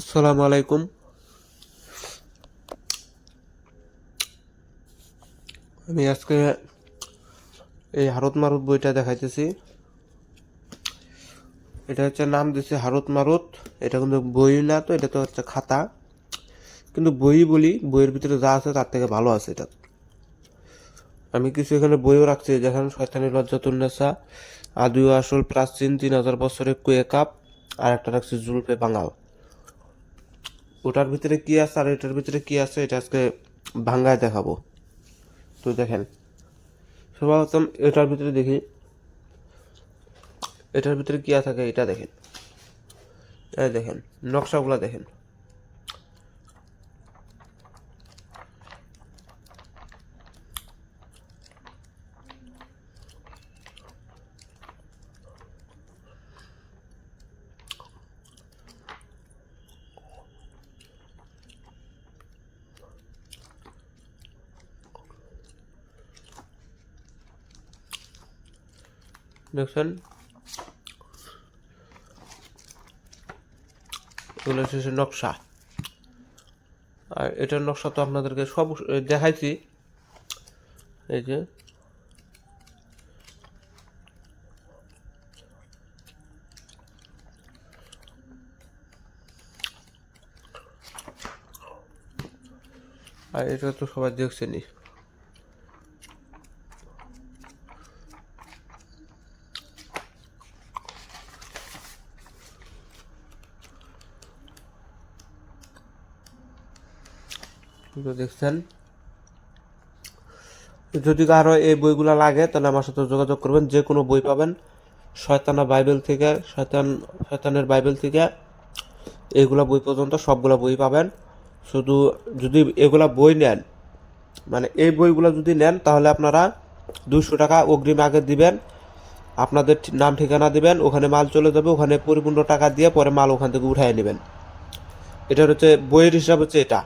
আসসালামু আলাইকুম। আমি আজকে এই হারত মারুত বইটা দেখাইতেছি। এটা হচ্ছে নাম দিছে হারত মারুত। এটা কিন্তু বই না তো, এটা তো হচ্ছে খাতা। কিন্তু বই বলি, বইয়ের ভিতরে যা আছে তার থেকে ভালো আছে এটা। আমি কিছু এখানে বইও রাখছি, যেখানে শয়তানি লজ্জাতুন্নেসা আদিও আসল, প্রাচীন, তিন হাজার বছরের কুয়ে কাপ, আর একটা রাখছি জুলপে বাঙাল। ওটার ভিতরে কি আছে আর এটার ভিতরে কি আছে, এটা আজকে ভাঙ্গায় দেখাবো। তো দেখেন, সর্বপ্রথম এটার ভিতরে দেখি। এটার ভিতরে কি থাকে, এটা দেখেন। এই দেখেন, নকশাগুলো দেখেন। দেখছেন? এগুলো হচ্ছে নকশা। আর এটার নকশা তো আপনাদেরকে সব দেখাইছি। এই যে। আর এটা তো সবাই দেখছেনই। তো দেখছেন। যদি কারও এই বইগুলো লাগে, তাহলে আমার সাথে যোগাযোগ করবেন। যে কোনো বই পাবেন। শয়তানা বাইবেল থেকে, শয়তান, শয়তানের বাইবেল থেকে এগুলা বই পর্যন্ত সবগুলা বই পাবেন। শুধু যদি এগুলা বই নেন মানে এই বইগুলো যদি নেন, তাহলে আপনারা দুশো টাকা অগ্রিম আগে দিবেন। আপনাদের নাম ঠিকানা দিবেন, ওখানে মাল চলে যাবে, ওখানে পরিপূর্ণ টাকা দিয়ে পরে মাল ওখান থেকে উঠাই নেবেন। এটা হচ্ছে বইয়ের হিসাব হচ্ছে এটা।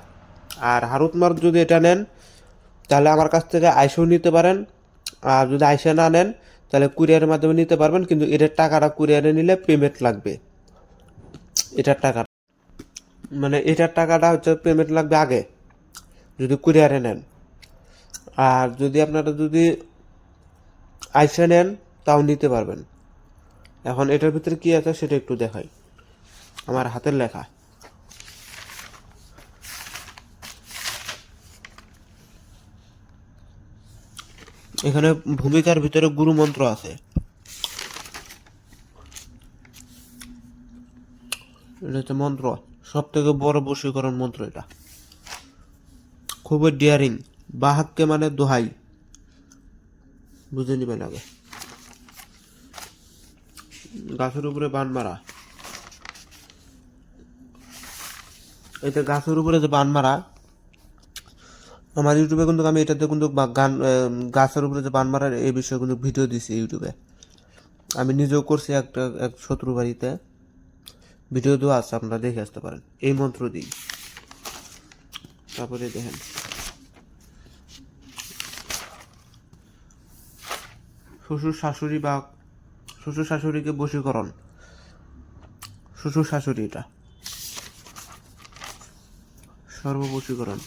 আর হারুত যদি এটা নেন, তাহলে আমার কাছ থেকে আইসেও নিতে পারেন। আর যদি আইসে না নেন, তাহলে কুরিয়ারের মাধ্যমে নিতে পারবেন, কিন্তু এটার টাকাটা কুরিয়ারে নিলে পেমেন্ট লাগবে। এটার টাকা মানে এটার টাকাটা হচ্ছে পেমেন্ট লাগবে আগে, যদি কুরিয়ারে নেন। আর যদি আপনারা যদি আইসে নেন, তাও নিতে পারবেন। এখন এটার ভিতরে কী আছে, সেটা একটু দেখাই। আমার হাতের লেখা। এখানে ভূমিকার ভিতরে গুরু মন্ত্র আছে। এটা মন্ত্র। সব থেকে বড় বশীকরণ মন্ত্র এটা। খুবই ডিয়ারিং বাহাককে মানে দোহাই। বুঝে নিবেন আগে। গাছের উপরে বান মারা। এটা গাছের উপরে যে বান মারা আমার ইউটিউবে কিন্তু আমি এটাতে কিন্তু গান গাছের উপরে যে বান মারার এই বিষয়ে কিন্তু ভিডিও দিছি ইউটিউবে আমি নিজেও করছি একটা, এক শত্রু বাড়িতে। ভিডিও দেওয়া আছে, আপনারা দেখে আসতে পারেন। এই মন্ত্র দিই। তারপরে দেখেন। শ্বশুর শাশুড়ি বা শ্বশুর শাশুড়িকে বশীকরণ। শ্বশুর শাশুড়ি এটা। সর্ববশীকরণ।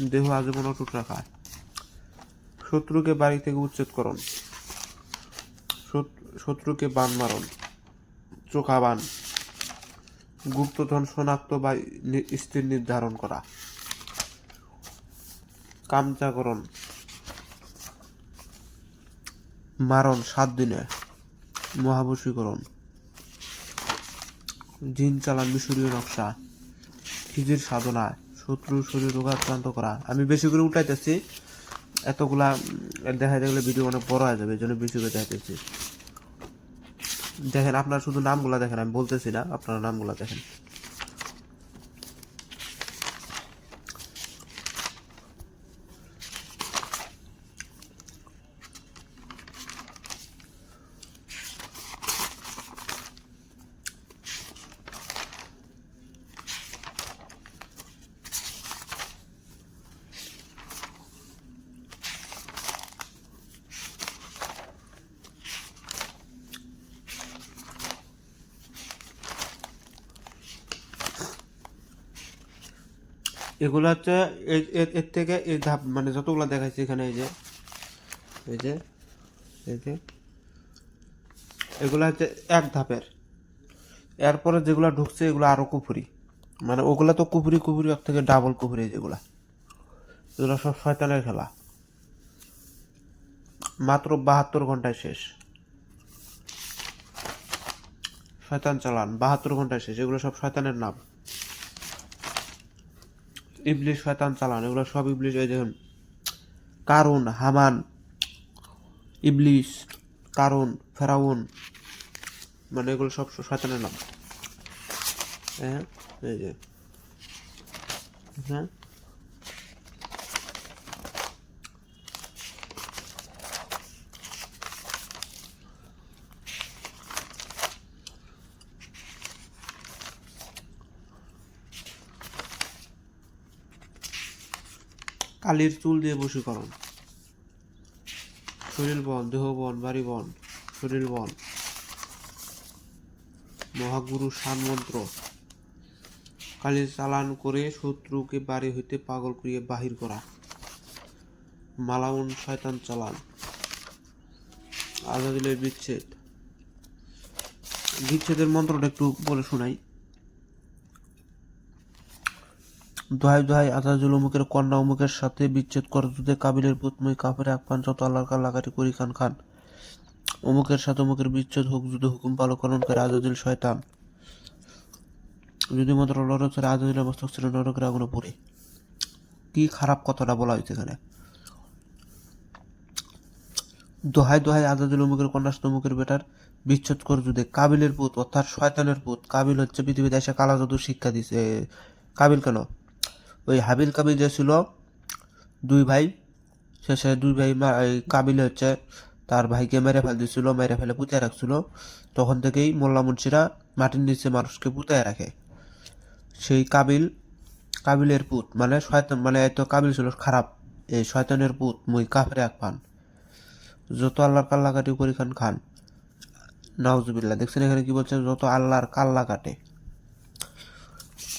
দেহ আজীবন অটুট রাখা শত্রুকে বাড়ি থেকে উচ্ছেদ করণ শত্রুকে বান মারণ চোখা বান। গুপ্তধন শনাক্ত বা স্থির নির্ধারণ করা। কামচাকরণ মারণ সাত দিনে। মহাবশীকরণ জিন চালান মিশরীয় নকশা। হিজির সাধনা শত্রু শরীর রোগ আক্রান্ত করা। আমি বেশি করে উঠাইতেছি এতগুলা দেখা গেলে ভিডিও অনেক বড় হয়ে যাবে জন্য বেশি করে দেখাইতেছি। দেখেন, আপনারা শুধু নামগুলা দেখেন, আমি বলতেছি না, আপনারা নামগুলা দেখেন। এগুলো হচ্ছে এর- থেকে এই ধাপ মানে যতগুলো দেখাচ্ছি এখানে এই যে এই যে এই যে, এগুলো হচ্ছে এক ধাপের। এরপরে যেগুলো ঢুকছে এগুলো আরও কুফুরি। মানে ওগুলা তো কুফুরি কুফুরি ওর থেকে ডাবল কুফুরি যেগুলা। এগুলো সব শয়তানের খেলা। মাত্র বাহাত্তর ঘন্টায় শেষ। শয়তান চালান, বাহাত্তর ঘন্টায় শেষ। এগুলো সব শয়তানের নাম। ইবলিশ শয়তান চালান, এগুলো সব ইবলিশ, এই দেখুন, কারুন, হামান, ইবলিশ কারণ ফেরাউন মানে এগুলো সব শয়তানের নাম। হ্যাঁ এই যে হ্যাঁ কালির চুল দিয়ে বশীকরণ। শরীর বন দেহ বন বাড়ি বন শরীর বন মহাগুরু শান মন্ত্র কালির চালান করে শত্রুকে বাড়ি হইতে পাগল করিয়ে বাহির করা। মালাউন শয়তান চালান। আজাদিলের বিচ্ছেদ। বিচ্ছেদের মন্ত্রটা একটু বলে শোনাই। দোহাই দোহাই আজাজুল অমুকের কন্যা অমুকের সাথে বিচ্ছেদ কর যুদ্ধে কাবিলের পুতময় কাপড়ে আকপান যত আল্লাহর কাল্লাকাটি করি খান খান। অমুকের সাথে অমুকের বিচ্ছেদ হোক, যুদ্ধে হুকুম পালন করে আজাজুল শয়তান। যদি মাত্র লড়কের আজাজুলের মস্তক ছিল নরকের আগুনে পড়ে। কি খারাপ কথাটা বলা হয়েছে এখানে? দোহাই দোহাই আজাদুল অমুকের কন্যা অমুকের বেটার বিচ্ছেদ কর যুদ্ধে। কাবিলের পুত, অর্থাৎ শয়তানের পুত। কাবিল হচ্ছে পৃথিবীতে এসে কালা জাদু শিক্ষা দিছে। কাবিল কেন? ওই হাবিল কাবিল যে ছিল, দুই ভাই শেষে দুই ভাই কাবিল হচ্ছে তার ভাইকে মেরে ফেল দিয়েছিল মেরে ফেলে পুঁতে রাখছিল। তখন থেকেই মোল্লা মুন্সিরা মাটির নিচে মানুষকে পুঁতায় রাখে। সেই কাবিল কাবিলের পুত মানে শয়তান মানে এত কাবিল ছিল খারাপ, এই শয়তানের পুত, মুই কাফের এক পান। যত আল্লাহর কাল্লা কাটি করি খান। খান নাউজুবিল্লাহ, দেখছেন এখানে কি বলছে? যত আল্লাহর কাল্লা কাটে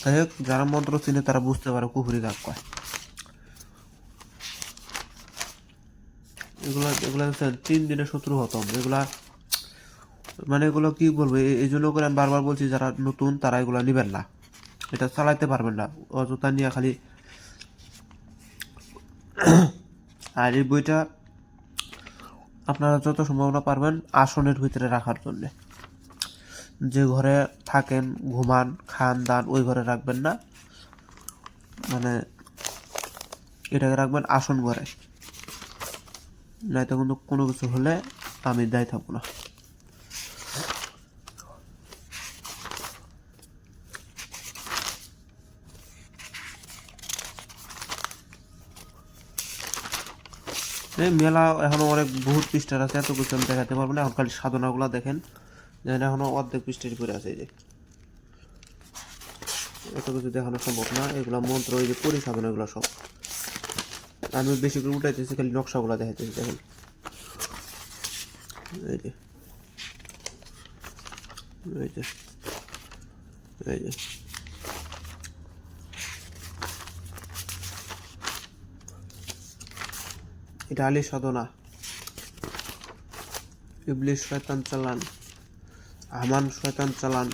যাই হোক, যারা মন্ত্র চিনে তারা বুঝতে পারে কুফুরি কাক কয়। এগুলা এগুলা তিন দিনে শত্রু হতম। এগুলা মানে এগুলো কি বলব এই জন্য করে আমি বারবার বলছি, যারা নতুন তারা এগুলা নিবেন না। এটা চালাইতে পারবেন না। অযথা নিয়ে খালি আর এই বইটা আপনারা যত সম্ভাবনা পারবেন আসনের ভিতরে রাখার জন্যে। যে ঘরে থাকেন, ঘুমান, খান, দান, ওই ঘরে রাখবেন না। মানে এটাকে রাখবেন আসন ঘরে। নয়তো কিন্তু কোনো কিছু হলে আমি দায়ী থাকব না। মেলা এখনও অনেক বহুত পৃষ্ঠার আছে, এত কিছু আমি দেখাতে পারব না। এখন খালি সাধনাগুলো দেখেন। যেন এখনও অর্ধেক পৃষ্ঠের করে আছে যে। এত কিছু দেখানো সম্ভব না, এগুলা মন্ত্র ওই যে পরি সাধনা এগুলো সব। আমি বেশি করে উঠাইতেছি, খালি নকশাগুলো দেখাইতেছি, দেখেন। এই যে। এই যে। এই যে। এটা আলী সাধনা ইবলিশ শয়তান চালান। আমান শয়তান চালান,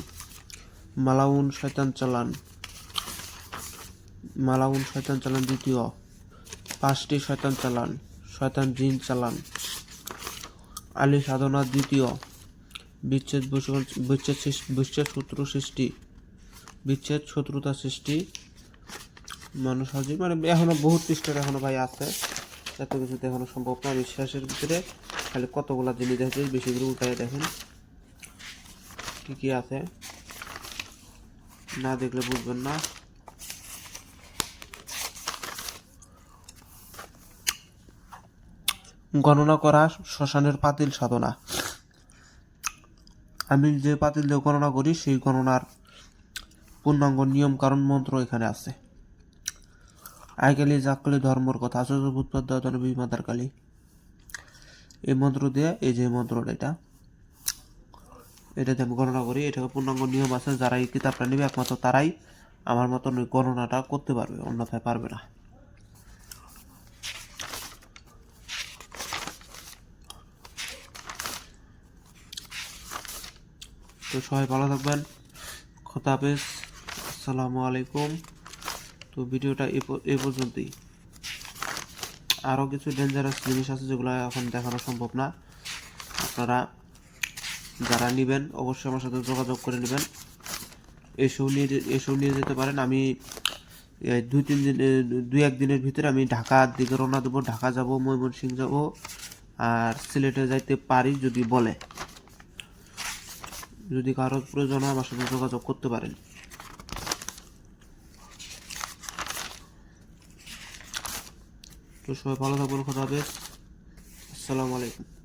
মালাউন শয়তান চালান। মালাউন শয়তান চালান দ্বিতীয়। পাঁচটি শয়তান চালান, শয়তান জিন চালান। আলী সাধনা দ্বিতীয়। বিচ্ছেদ বিচ্ছেদ বিচ্ছেদ শত্রু সৃষ্টি। বিচ্ছেদ শত্রুতা সৃষ্টি। মানুষ হাজির মানে এখনও বহুত পৃষ্ঠার এখনও ভাই আছে। এত কিছু দেখানো সম্ভব না। শেষের ভিতরে খালি কতগুলা জিনিস দেখছি, বেশি করে উঠাই দেখেন। কি কি আছে। না দেখলে বুঝবেন না। গণনা করা শ্মশানের পাতিল সাধনা। আমি যে পাতিল দিয়ে গণনা করি, সেই গণনার পূর্ণাঙ্গ নিয়ম কারণ মন্ত্র এখানে আছে। আইকালি জাকলি ধর্মর কথা, আচার্য ভূতপদ্ম বিমাতার কালী। এই মন্ত্র দিয়ে, এই যে মন্ত্রটা এটা। এটাতে আমি গণনা করি, এটা পূর্ণাঙ্গ নিয়ম আছে যারা এই কিতাবটা নেবে একমাত্র তারাই আমার মতন ওই গণনাটা করতে পারবে, অন্যথায় পারবে না। তো সবাই ভালো থাকবেন হাফেজ, আসসালামু আলাইকুম। তো ভিডিওটা এ পর্যন্তই। আরও কিছু ডেঞ্জারাস জিনিস আছে যেগুলো এখন দেখানো সম্ভব না। আপনারা যারা নেবেন, অবশ্যই আমার সাথে যোগাযোগ করে নেবেন। এসেও নিয়ে এসেও নিয়ে যেতে পারেন। আমি দুই, তিন দিন দুই, এক দিনের ভিতরে আমি ঢাকার দিকে রওনা দেবো। ঢাকা যাব, ময়মনসিংহ যাব, আর সিলেটে যাইতে পারি যদি বলে। যদি কারও প্রয়োজন হয়, আমার সাথে যোগাযোগ করতে পারেন। তো সবাই ভালো থাকবেন খোদা হাফেজ। আসসালামু আলাইকুম।